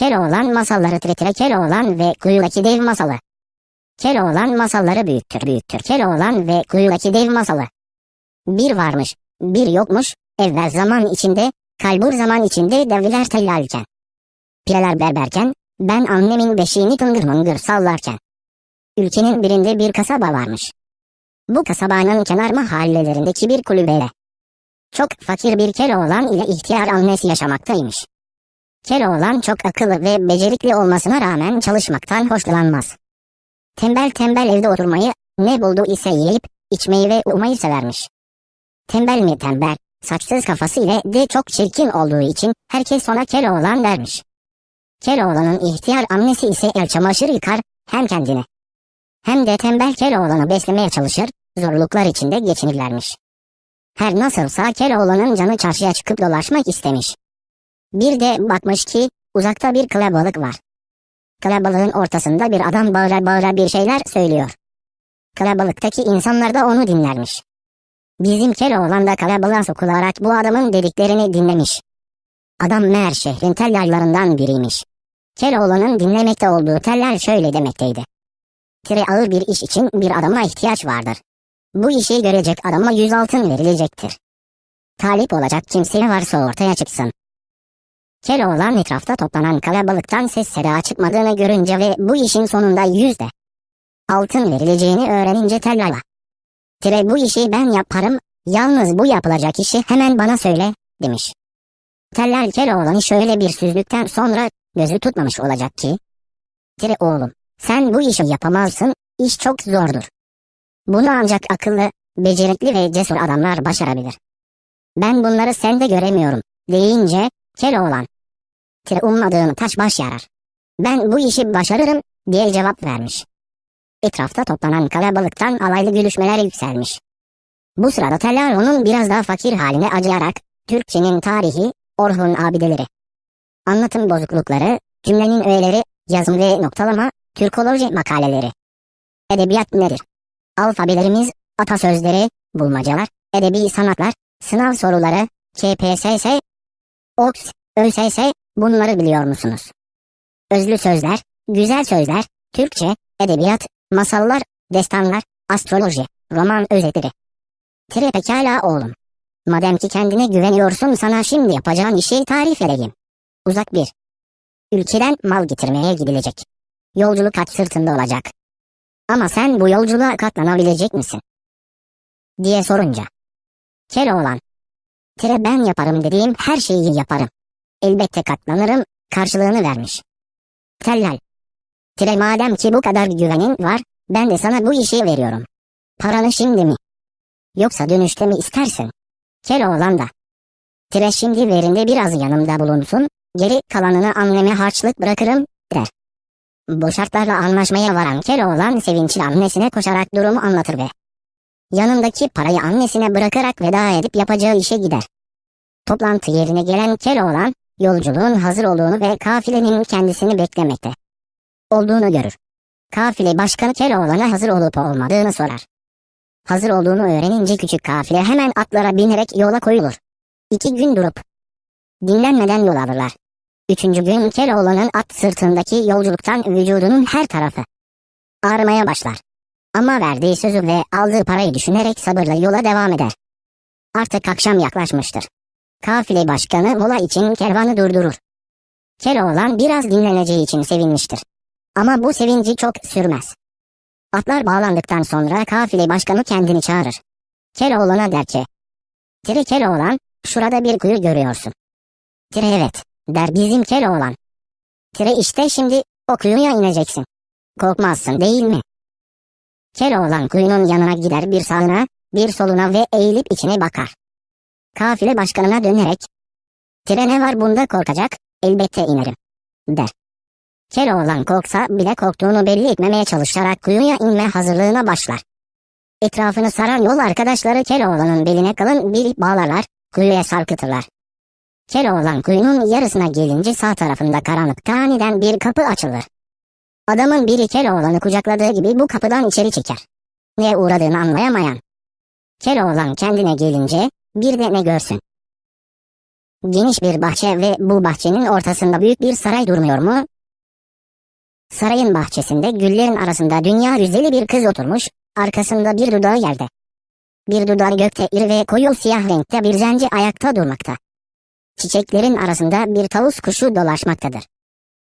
Keloğlan masalları tire Keloğlan ve kuyudaki dev masalı. Keloğlan masalları büyüttür büyüttür Keloğlan ve kuyudaki dev masalı. Bir varmış, bir yokmuş, evvel zaman içinde, kalbur zaman içinde devler tellalken. Pireler berberken, ben annemin beşiğini tıngır mıngır sallarken. Ülkenin birinde bir kasaba varmış. Bu kasabanın kenar mahallelerindeki bir kulübede. Çok fakir bir Keloğlan ile ihtiyar annesi yaşamaktaymış. Keloğlan çok akıllı ve becerikli olmasına rağmen çalışmaktan hoşlanmaz. Tembel tembel evde oturmayı, ne buldu ise yiyip, içmeyi ve uyumayı severmiş. Tembel mi tembel, saçsız kafası ile de çok çirkin olduğu için herkes ona Keloğlan dermiş. Keloğlan'ın ihtiyar annesi ise el çamaşır yıkar, hem kendine. Hem de tembel Keloğlan'ı beslemeye çalışır, zorluklar içinde geçinirlermiş. Her nasılsa Keloğlan'ın canı çarşıya çıkıp dolaşmak istemiş. Bir de bakmış ki uzakta bir kalabalık var. Kalabalığın ortasında bir adam bağıra bağıra bir şeyler söylüyor. Kalabalıktaki insanlar da onu dinlermiş. Bizim Keloğlan da kalabalığa sokularak bu adamın dediklerini dinlemiş. Adam meğer şehrin tellallarından biriymiş. Keloğlan'ın dinlemekte olduğu teller şöyle demekteydi. Tire ağır bir iş için bir adama ihtiyaç vardır. Bu işi görecek adama yüz altın verilecektir. Talip olacak kimse varsa ortaya çıksın. Keloğlan etrafta toplanan kalabalıktan ses seda çıkmadığını görünce ve bu işin sonunda yüzde altın verileceğini öğrenince tellala. Tire bu işi ben yaparım, yalnız bu yapılacak işi hemen bana söyle, demiş. Tellal Keloğlan'ı şöyle bir süzlükten sonra gözü tutmamış olacak ki. Tire oğlum, sen bu işi yapamazsın, iş çok zordur. Bunu ancak akıllı, becerikli ve cesur adamlar başarabilir. Ben bunları sende göremiyorum, deyince, Keloğlan. Tire ummadığın taş baş yarar. Ben bu işi başarırım, diye cevap vermiş. Etrafta toplanan kalabalıktan alaylı gülüşmeler yükselmiş. Bu sırada Tellal onun biraz daha fakir haline acıyarak, Türkçenin tarihi, Orhun abideleri, anlatım bozuklukları, cümlenin öğeleri, yazım ve noktalama, Türkoloji makaleleri. Edebiyat nedir? Alfabelerimiz, atasözleri, bulmacalar, edebi sanatlar, sınav soruları, KPSS, OKS, ÖSS, bunları biliyor musunuz? Özlü sözler, güzel sözler, Türkçe, edebiyat, masallar, destanlar, astroloji, roman özetleri. Tire pekala oğlum. Madem ki kendine güveniyorsun sana şimdi yapacağın işi tarif edeyim. Uzak bir. Ülkeden mal getirmeye gidilecek. Yolculuk at sırtında olacak. Ama sen bu yolculuğa katlanabilecek misin? Diye sorunca. Keloğlan. Tire ben yaparım dediğim her şeyi yaparım. Elbette katlanırım, karşılığını vermiş. Tellal. Tire madem ki bu kadar güvenin var, ben de sana bu işi veriyorum. Paranı şimdi mi? Yoksa dönüşte mi istersin? Keloğlan da. Tire şimdi verinde biraz yanımda bulunsun, geri kalanını anneme harçlık bırakırım, der. Bu şartlarla anlaşmaya varan Keloğlan sevinçli annesine koşarak durumu anlatır ve yanındaki parayı annesine bırakarak veda edip yapacağı işe gider. Toplantı yerine gelen Keloğlan, yolculuğun hazır olduğunu ve kafilenin kendisini beklemekte olduğunu görür. Kafile başkanı Keloğlan'a hazır olup olmadığını sorar. Hazır olduğunu öğrenince küçük kafile hemen atlara binerek yola koyulur. İki gün durup dinlenmeden yol alırlar. Üçüncü gün Keloğlan'ın at sırtındaki yolculuktan vücudunun her tarafı ağrımaya başlar. Ama verdiği sözü ve aldığı parayı düşünerek sabırla yola devam eder. Artık akşam yaklaşmıştır. Kafile başkanı mola için kervanı durdurur. Keloğlan biraz dinleneceği için sevinmiştir. Ama bu sevinci çok sürmez. Atlar bağlandıktan sonra kafile başkanı kendini çağırır. Keloğlan'a der ki, Tire Keloğlan, şurada bir kuyu görüyorsun. Tire evet, der bizim Keloğlan. Tire işte şimdi o kuyuya ineceksin. Korkmazsın değil mi? Keloğlan kuyunun yanına gider bir sağına, bir soluna ve eğilip içine bakar. Kafile başkanına dönerek, Tire ne var bunda korkacak, elbette inerim, der. Keloğlan korksa bile korktuğunu belli etmemeye çalışarak kuyuya inme hazırlığına başlar. Etrafını saran yol arkadaşları Keloğlan'ın beline kalın bir bağlarlar, kuyuya sarkıtırlar. Keloğlan kuyunun yarısına gelince sağ tarafında karanlıkta aniden bir kapı açılır. Adamın biri Keloğlan'ı kucakladığı gibi bu kapıdan içeri çeker. Ne uğradığını anlayamayan. Keloğlan kendine gelince bir de ne görsün. Geniş bir bahçe ve bu bahçenin ortasında büyük bir saray durmuyor mu? Sarayın bahçesinde güllerin arasında dünya güzeli bir kız oturmuş, arkasında bir dudağı yerde. Bir dudağı gökte iri ve koyu siyah renkte bir zenci ayakta durmakta. Çiçeklerin arasında bir tavus kuşu dolaşmaktadır.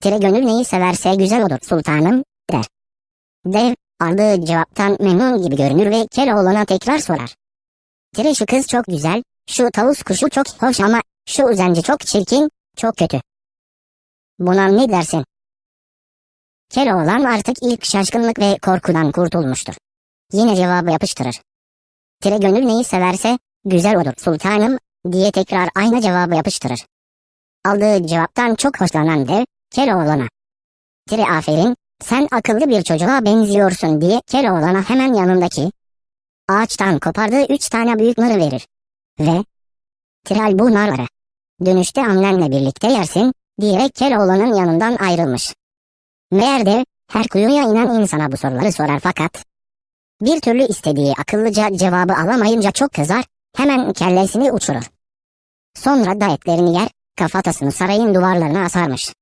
Tire gönül neyi severse güzel olur sultanım, der. Dev, aldığı cevaptan memnun gibi görünür ve Keloğlan'a tekrar sorar. Tire şu kız çok güzel, şu tavus kuşu çok hoş ama şu uzancı çok çirkin, çok kötü. Buna ne dersin? Keloğlan artık ilk şaşkınlık ve korkudan kurtulmuştur. Yine cevabı yapıştırır. Tire gönül neyi severse güzel olur sultanım diye tekrar aynı cevabı yapıştırır. Aldığı cevaptan çok hoşlanan dev Keloğlan'a. Tire aferin sen akıllı bir çocuğa benziyorsun diye Keloğlan'a hemen yanındaki ağaçtan kopardığı üç tane büyük narı verir. Ve Tiral bu narları dönüşte annenle birlikte yersin diyerek Keloğlan'ın yanından ayrılmış. Meğer de her kuyuya inen insana bu soruları sorar fakat bir türlü istediği akıllıca cevabı alamayınca çok kızar, hemen kellesini uçurur. Sonra da etlerini yer, kafatasını sarayın duvarlarına asarmış.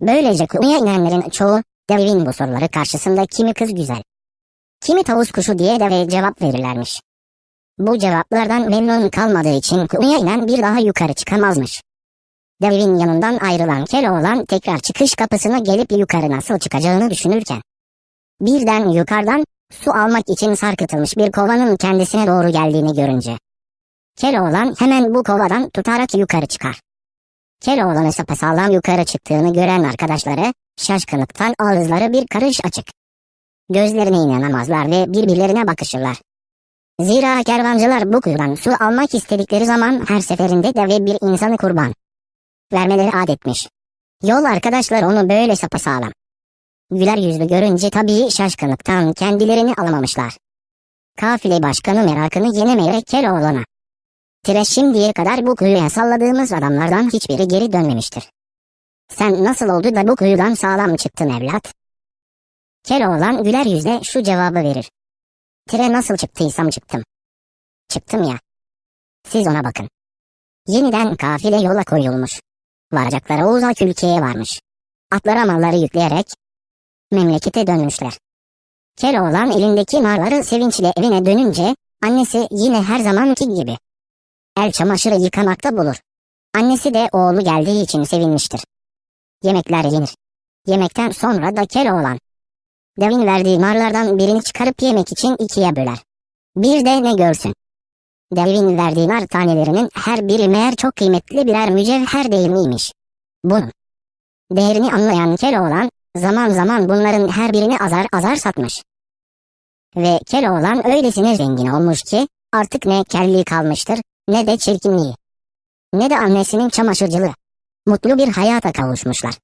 Böylece kuyuya inenlerin çoğu devin bu soruları karşısında kimi kız güzel, kimi tavus kuşu diye de cevap verirlermiş. Bu cevaplardan memnun kalmadığı için kuyuya inen bir daha yukarı çıkamazmış. Devin yanından ayrılan Keloğlan tekrar çıkış kapısına gelip yukarı nasıl çıkacağını düşünürken, birden yukarıdan su almak için sarkıtılmış bir kovanın kendisine doğru geldiğini görünce, Keloğlan hemen bu kovadan tutarak yukarı çıkar. Keloğlan'ı sapasağlam yukarı çıktığını gören arkadaşları, şaşkınlıktan ağızları bir karış açık. Gözlerine inanamazlar ve birbirlerine bakışırlar. Zira kervancılar bu kuyudan su almak istedikleri zaman her seferinde deve bir insanı kurban vermeleri adetmiş. Yol arkadaşlar onu böyle sapasağlam. Güler yüzlü görünce tabii şaşkınlıktan kendilerini alamamışlar. Kafile başkanı merakını yenemeyerek Keloğlan'a. Tire şimdiye kadar bu kuyuya salladığımız adamlardan hiçbiri geri dönmemiştir. Sen nasıl oldu da bu kuyudan sağlam çıktın evlat? Keloğlan güler yüzle şu cevabı verir. Tire nasıl çıktıysam çıktım. Çıktım ya. Siz ona bakın. Yeniden kafile yola koyulmuş. Varacakları uzak ülkeye varmış. Atlara malları yükleyerek memlekete dönmüşler. Keloğlan elindeki narları sevinçle evine dönünce annesi yine her zamanki gibi el çamaşırı yıkamakta bulur. Annesi de oğlu geldiği için sevinmiştir. Yemekler yenir. Yemekten sonra da Keloğlan devin verdiği narlardan birini çıkarıp yemek için ikiye böler. Bir de ne görsün. Devin verdiği nar tanelerinin her biri meğer çok kıymetli birer mücevher değil? Bunun değerini anlayan Keloğlan zaman zaman bunların her birini azar azar satmış. Ve Keloğlan öylesine zengin olmuş ki artık ne kelliği kalmıştır ne de çirkinliği. Ne de annesinin çamaşırcılığı. Mutlu bir hayata kavuşmuşlar.